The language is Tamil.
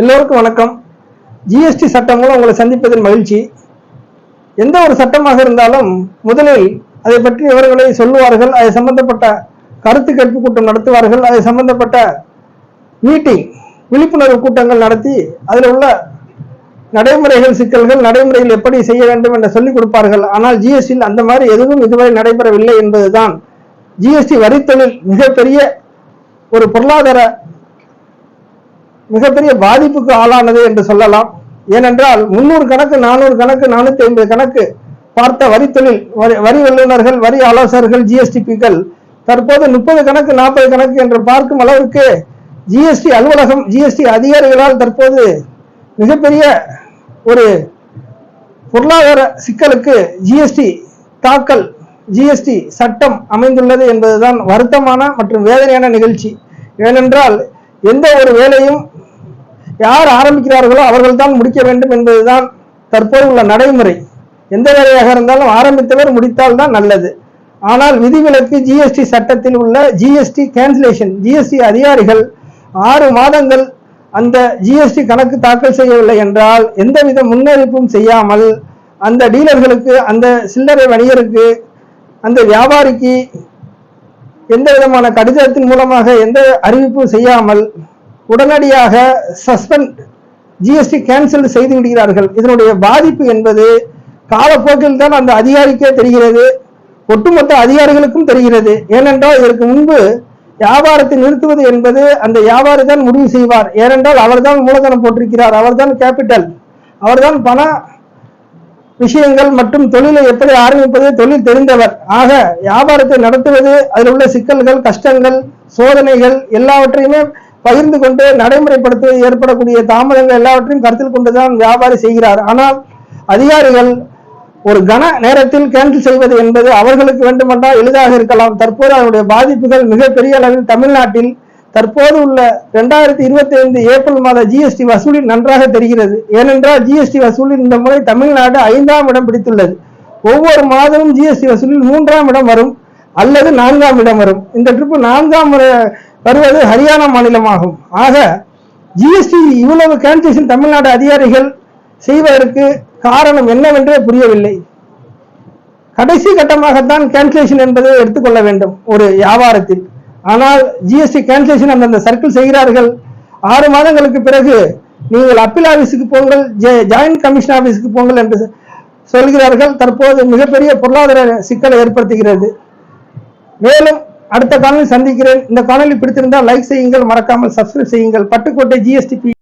எல்லோருக்கும் வணக்கம். ஜிஎஸ்டி சட்டம் மூலம் உங்களை சந்திப்பதில் மகிழ்ச்சி. எந்த ஒரு சட்டமாக இருந்தாலும் முதலில் அதை பற்றி விவரங்களை சொல்லுவார்கள் அது சம்பந்தப்பட்ட கருத்து கேட்பு கூட்டம் நடத்துவார்கள் அது சம்பந்தப்பட்ட மீட்டிங் விழிப்புணர்வு கூட்டங்கள் நடத்தி அதில் உள்ள நடைமுறைகள் சிக்கல்கள் நடைமுறையில் எப்படி செய்ய வேண்டும் என்று சொல்லிக் கொடுப்பார்கள். ஆனால் ஜிஎஸ்டியில் அந்த மாதிரி எதுவும் இதுவரை நடைபெறவில்லை என்பதுதான் ஜிஎஸ்டி வரித்தொழில் மிகப்பெரிய ஒரு பொருளாதார மிகப்பெரிய பாதிப்புக்கு ஆளானது என்று சொல்லலாம். ஏனென்றால் முன்னூறு கணக்கு நானூறு கணக்கு நானூத்தி ஐம்பது கணக்கு பார்த்த வரி வரி வரி வல்லுநர்கள் வரி ஆலோசகர்கள் ஜிஎஸ்டிபிக்கள் தற்போது முப்பது கணக்கு நாற்பது கணக்கு என்று பார்க்கும் அளவிற்கு ஜிஎஸ்டி அலுவலகம் ஜிஎஸ்டி அதிகாரிகளால் தற்போது மிகப்பெரிய ஒரு பொருளாதார சிக்கலுக்கு ஜிஎஸ்டி தாக்கல் ஜிஎஸ்டி சட்டம் அமைந்துள்ளது என்பதுதான் வருத்தமான மற்றும் வேதனையான நிகழ்ச்சி. ஏனென்றால் எந்த ஒரு வேலையும் யார் ஆரம்பிக்கிறார்களோ அவர்கள் தான் முடிக்க வேண்டும் என்பதுதான் தற்போது உள்ள நடைமுறை. எந்த வேலையாக இருந்தாலும் ஆரம்பித்தவர் முடித்தால் தான் நல்லது. ஆனால் விதிவிலக்கு ஜிஎஸ்டி சட்டத்தில் உள்ள ஜிஎஸ்டி கேன்சலேஷன் ஜிஎஸ்டி அதிகாரிகள் ஆறு மாதங்கள் அந்த ஜிஎஸ்டி கணக்கு தாக்கல் செய்யவில்லை என்றால் எந்தவித முன்னறிப்பும் செய்யாமல் அந்த டீலர்களுக்கு அந்த சில்லறை வணிகருக்கு அந்த வியாபாரிக்கு எந்த விதமான கடிதத்தின் மூலமாக எந்த அறிவிப்பும் செய்யாமல் உடனடியாக சஸ்பெண்ட் ஜிஎஸ்டி கேன்சல் செய்து விடுகிறார்கள். இதனுடைய பாதிப்பு என்பது காலப்போக்கில் தான் அந்த அதிகாரிக்கே தெரிகிறது. ஒட்டுமொத்த அதிகாரிகளுக்கும் தெரிகிறது. ஏனென்றால் இதற்கு முன்பு வியாபாரத்தை நிறுத்துவது என்பது அந்த வியாபாரி தான் முடிவு செய்வார். ஏனென்றால் அவர்தான் மூலதனம் போட்டிருக்கிறார். அவர்தான் கேபிட்டல் அவர்தான் பண விஷயங்கள் மற்றும் தொழிலை எப்படி ஆரம்பிப்பது தொழில் தெரிந்தவர். ஆக வியாபாரத்தை நடத்துவது அதில் உள்ள சிக்கல்கள் கஷ்டங்கள் சோதனைகள் எல்லாவற்றையுமே பகிர்ந்து கொண்டு நடைமுறைப்படுத்துவது ஏற்படக்கூடிய தாமதங்கள் எல்லாவற்றையும் கருத்தில் கொண்டுதான் வியாபாரி செய்கிறார். ஆனால் அதிகாரிகள் ஒரு கன நேரத்தில் கேன்சல் செய்வது என்பது அவர்களுக்கு வேண்டுமென்றால் எளிதாக இருக்கலாம். தற்போது அதனுடைய பாதிப்புகள் மிகப்பெரிய அளவில் தமிழ்நாட்டில் தற்போது உள்ள இரண்டாயிரத்தி இருபத்தி ஐந்து ஏப்ரல் மாத ஜிஎஸ்டி வசூலில் நன்றாக தெரிகிறது. ஏனென்றால் ஜிஎஸ்டி வசூலில் இந்த முறை தமிழ்நாடு ஐந்தாம் இடம் பிடித்துள்ளது. ஒவ்வொரு மாதமும் ஜிஎஸ்டி வசூலில் மூன்றாம் இடம் வரும் அல்லது நான்காம் இடம் வரும். இந்த ட்ரிப்பு நான்காம் முறை வருவது ஹரியானா மாநிலமாகும். ஆக ஜிஎஸ்டி இவ்வளவு கேன்சலேஷன் தமிழ்நாடு அதிகாரிகள் செய்வதற்கு காரணம் என்னவென்றே புரியவில்லை. கடைசி கட்டமாகத்தான் கேன்சலேஷன் என்பதை எடுத்துக்கொள்ள வேண்டும் ஒரு வியாபாரத்தில். ஆனால் ஜிஎஸ்டி கேன்சலேஷன் அந்தந்த சர்க்கிள் செய்கிறார்கள். ஆறு மாதங்களுக்கு பிறகு நீங்கள் அப்பீல் ஆபீஸுக்கு போங்கள் ஜாயிண்ட் கமிஷன் ஆபீஸுக்கு போங்கள் என்று சொல்கிறார்கள். தற்போது மிகப்பெரிய பொருளாதார சிக்கலை ஏற்படுத்துகிறது. மேலும் அடுத்த காணொலி சந்திக்கிறேன். இந்த காணொலி பிடித்திருந்தால் லைக் செய்யுங்கள். மறக்காமல் சப்ஸ்கிரைப் செய்யுங்கள். பட்டுக்கோட்டை ஜிஎஸ்டி